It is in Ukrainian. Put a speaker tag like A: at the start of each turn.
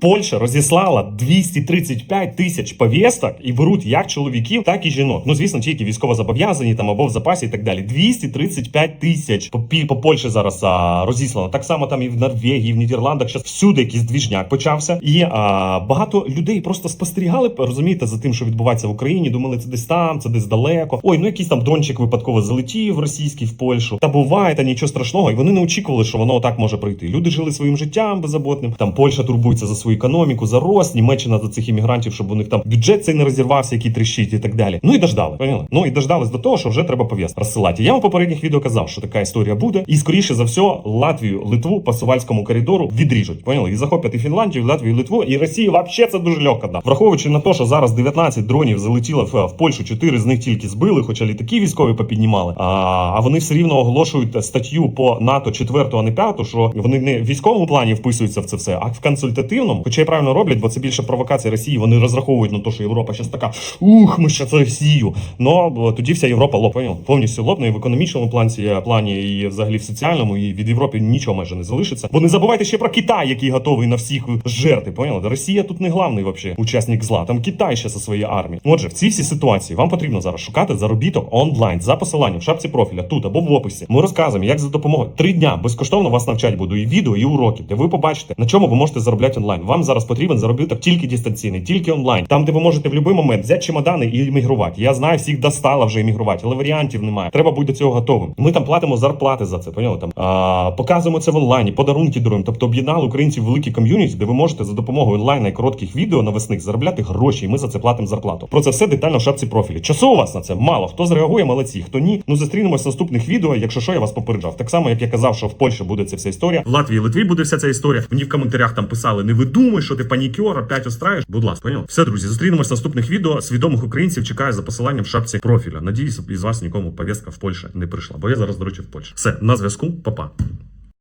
A: Польща розіслала 235 тисяч повісток і беруть як чоловіків, так і жінок. Ну звісно, ті, які військово зобов'язані там або в запасі і так далі. 235 тисяч по, по Польщі зараз а, розіслано. Так само там і в Норвегії, і в Нідерландах. Зараз всюди якийсь двіжняк почався. І а, багато людей просто спостерігали, розумієте, за тим, що відбувається в Україні. Думали, це десь там, це десь далеко. Ой, ну якийсь там дрончик випадково залетів російський в Польщу. Та буває, та нічого страшного. І вони не очікували, що воно так може прийти. Люди жили своїм життям беззаботним. Там Польща турбується за свою економіку, за рост, Німеччина за цих іммігрантів, щоб у них там бюджет цей не розірвався, який тріщить і так далі. Ну і дождали. Поняли? Ну і дождались до того, що вже треба пов'яз розсилати. Я вам попередніх відео казав, що така історія буде, і скоріше за все, Латвію, Литву по Сувальському коридору відріжуть. Поняли? І захоплять і Фінляндію, і Латвію, і Литву, і Росію вообще це дуже легко да. Враховуючи на те, що зараз 19 дронів залетіло в, в Польщу, 4 з них тільки збили, хоча літаки військові попіднімали. А, а вони все рівно оголошують статтю по НАТО 4, а не 5, що вони не в військовому плані вписуються в це все, а в консультативному, хоча й правильно роблять, бо це більше провокація Росії. Вони розраховують на те, що Європа зараз така ух, ми ще це Росію. Ну тоді вся Європа поняв? повністю лопне і в економічному плані, плані, і взагалі в соціальному, і від Європи нічого майже не залишиться. Бо не забувайте ще про Китай, який готовий на всіх жерти. Поняли? Росія тут не главний вообще учасник зла. Там Китай ще зі своєю армією. Отже, в цій всій ситуації вам потрібно зараз шукати заробіток онлайн за посиланням в шапці профіля тут або в описі. Ми розказуємо, як за допомогою три дня безкоштовно вас навчать буду і відео, і уроки, де ви побачите, на чому ви можете заробляти онлайн. Вам зараз потрібен заробіток тільки дистанційний, тільки онлайн. Там, де ви можете в будь-який момент взяти чемодани і іммігрувати. Я знаю, всіх достала вже іммігрувати, але варіантів немає. Треба бути до цього готовим. Ми там платимо зарплати за це. Поняли? Там а, показуємо це в онлайні, подарунки даруємо. Тобто об'єднали українців великі ком'юніті, де ви можете за допомогою онлайна і коротких відео навесних заробляти гроші, і ми за це платимо зарплату. Про це все детально в шапці профілі. Часу у вас на це мало. Хто зреагує, молодці, хто ні. Ну зустрінемось в наступних відео. Якщо що, я вас попереджав. Так само, як я казав, що в Польщі буде ця вся історія. В Латвії, Литві буде вся ця історія. Мені в коментарях там писали: не видумуй, що ти панікер, опять устраєш. Будь ласка, поняв? Все, друзі, зустрінемось в наступних відео. Свідомих українців чекаю за посиланням в шапці профіля. Надіюсь, із вас нікому повістка в Польщі не прийшла. Бо я зараз, до речі, в Польщі. Все, на зв'язку, Па-па.